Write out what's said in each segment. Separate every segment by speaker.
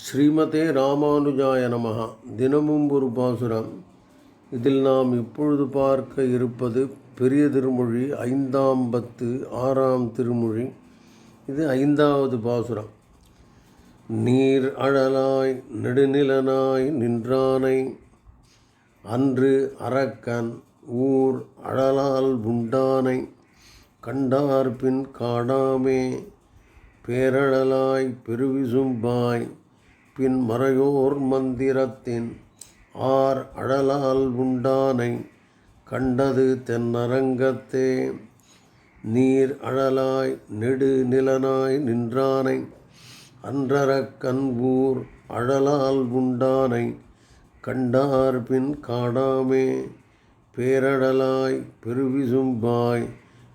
Speaker 1: ஸ்ரீமதே ராமானுஜாய நமகா தினமும் ஒரு பாசுரம். இதில் நாம் இப்பொழுது பார்க்க இருப்பது பெரிய திருமொழி ஐந்தாம் பத்து ஆறாம் திருமொழி. இது ஐந்தாவது பாசுரம். நீர் அழலாய் நெடுநிலனாய் நின்றானை. அன்று அரக்கன் ஊர் அழலால் உண்டானை. கண்டார் பின் காணாமே பேரழலாய் பெருவிசும்பாய். பின் மறையோர் மந்திரத்தின் ஆர் அழலால் உண்டானை கண்டது தென்னரங்கத்தே. நீர் அழலாய் நெடு நிலனாய் நின்றானை அன்றரக் கண்பூர் அழலால் உண்டானை கண்டார் பின் காடாமே பேரடலாய் பெருவிசும்பாய்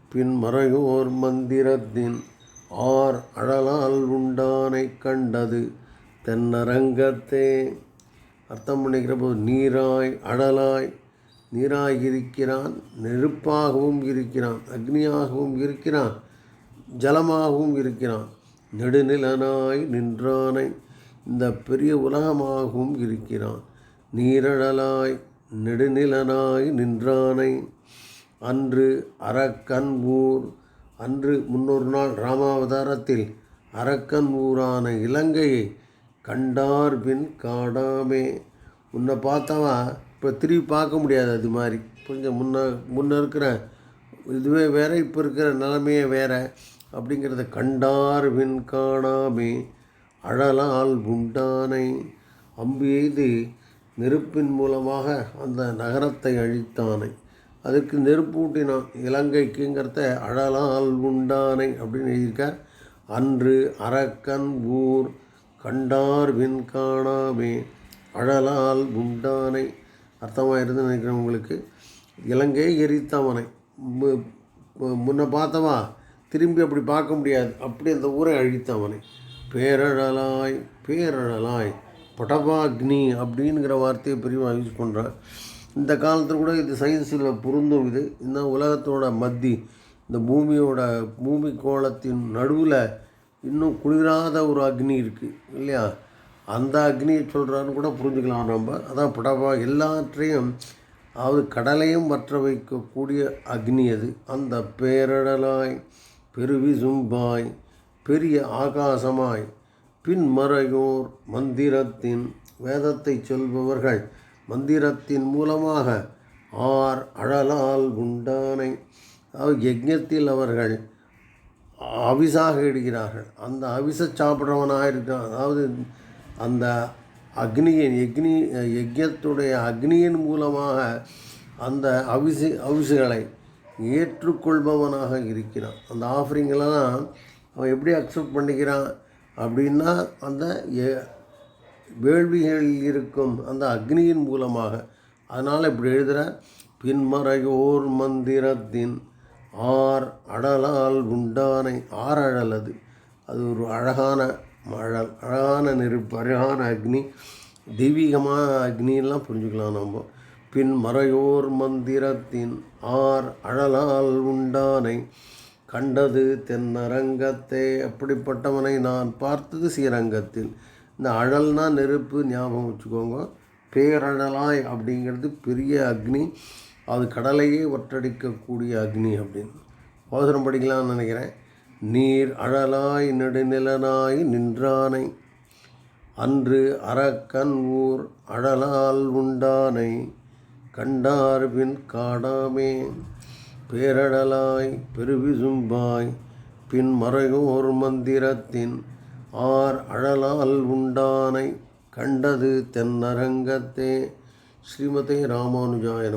Speaker 1: பின் மறையோர் மந்திரத்தின் ஆர் அழலால் உண்டானை கண்டது தென்னரங்கத்தே. அர்த்தம் பண்ணிக்கிற போது நீராய் அடலாய் நீராய் இருக்கிறான் நெருப்பாகவும் இருக்கிறான் அக்னியாகவும் இருக்கிறான் ஜலமாகவும் இருக்கிறான் நெடுநிலனாய் நின்றானை இந்த பெரிய உலகமாகவும் இருக்கிறான் நீரழலாய் நெடுநிலனாய் நின்றானை. அன்று அரக்கன் ஊர் அன்று முன்னொரு நாள் ராமாவதாரத்தில் அரக்கன் ஊரான இலங்கையை கண்டார் பின் காடாமே உன்னை பார்த்தாவா? இப்போ திரும்பி பார்க்க முடியாது அது மாதிரி. கொஞ்சம் முன்ன முன்ன இருக்கிற இதுவே வேறு இப்போ இருக்கிற நிலைமையே வேறு. அப்படிங்கிறத கண்டார் பின் காணாமே. அழலால் உண்டானை. அம்பு எய்து நெருப்பின் மூலமாக அந்த நகரத்தை அழித்தானை. அதற்கு நெருப்பூட்டினான் இலங்கைக்குங்கிறத அழலால் உண்டானை அப்படின்னு எழுதியிருக்கார். அன்று அரக்கன் ஊர் கண்டார் வின் காணாமே அழலால் குண்டானை அர்த்தமாக இருந்து நினைக்கிறேன் உங்களுக்கு. இலங்கை எரித்தவனை. மு- முன்ன பார்த்தவா? திரும்பி அப்படி பார்க்க முடியாது. அப்படி அந்த ஊரை அழித்தவனை. பேரழலாய் பேரழலாய் படபாக்னி அப்படிங்கிற வார்த்தையை பெரியவா யூஸ் பண்ணுறான் இந்த காலத்தில் கூட இது சயின்ஸில் பொருந்தும் இது. இந்த உலகத்தோட மத்தி. இந்த பூமியோட பூமி கோலத்தின் நடுவில் இன்னும் குளிராத ஒரு அக்னி இருக்குது இல்லையா? அந்த அக்னியை சொல்கிறான்னு கூட புரிஞ்சுக்கலாம் நம்ம. அதான் படபா எல்லாற்றையும் அதாவது கடலையும் வற்ற வைக்கக்கூடிய அக்னி அது. அந்த பேரடலாய் பெருவிசும்பாய் பெரிய ஆகாசமாய் பின்மறையோர் மந்திரத்தின் வேதத்தை சொல்பவர்கள் மந்திரத்தின் மூலமாக ஆர் அழலால் உண்டானை அதாவது யஜ்ஞத்தில் அவர்கள் அவிசாக இடுகிறார்கள். அந்த அவிச சாப்பிட்றவனாக இருக்கான் அதாவது அந்த அக்னியின் யக்னி யஜ்யத்துடைய அக்னியின் மூலமாக அந்த அவிசு அவிசுகளை ஏற்றுக்கொள்பவனாக இருக்கிறான். அந்த ஆஃபரிங்கெல்லாம் அவன் எப்படி அக்செப்ட் பண்ணிக்கிறான் அப்படின்னா அந்த வேள்விகளில் இருக்கும் அந்த அக்னியின் மூலமாக. அதனால் இப்படி எழுதுகிற பின்மறையோர் மந்திரத்தின் ஆர் அடலால் உண்டானை ஆறழல் அது அது ஒரு அழகான மழல் அழகான நெருப்பு அழகான அக்னி. தெய்வீகமான அக்னியெல்லாம் புரிஞ்சுக்கலாம் நம்ம பின் மறையோர் மந்திரத்தின் ஆர் அழலால் உண்டானை கண்டது தென்னரங்கத்தை. அப்படிப்பட்டவனை நான் பார்த்தது ஸ்ரீரங்கத்தில் இந்த அழல்னா நெருப்பு ஞாபகம் வச்சுக்கோங்க. பேரழலாய் அப்படிங்கிறது பெரிய அக்னி. அது கடலையே ஒற்றடிக்கக்கூடிய அக்னி அப்படின்னு. பாசுரம் படிக்கலாம்னு நினைக்கிறேன். நீர் அழலாய் நெடுநிலனாய் நின்றானை. அன்று அறக்கன் ஊர் அழலால் உண்டானை. கண்டார் பின் காடாமே. பேரடலாய் பெருவிசும்பாய். பின் மறையோர் மந்திரத்தின் ஆர் அழலால் உண்டானை. கண்டது தென்னரங்கத்தே. ஸ்ரீமதே ராமானுஜாய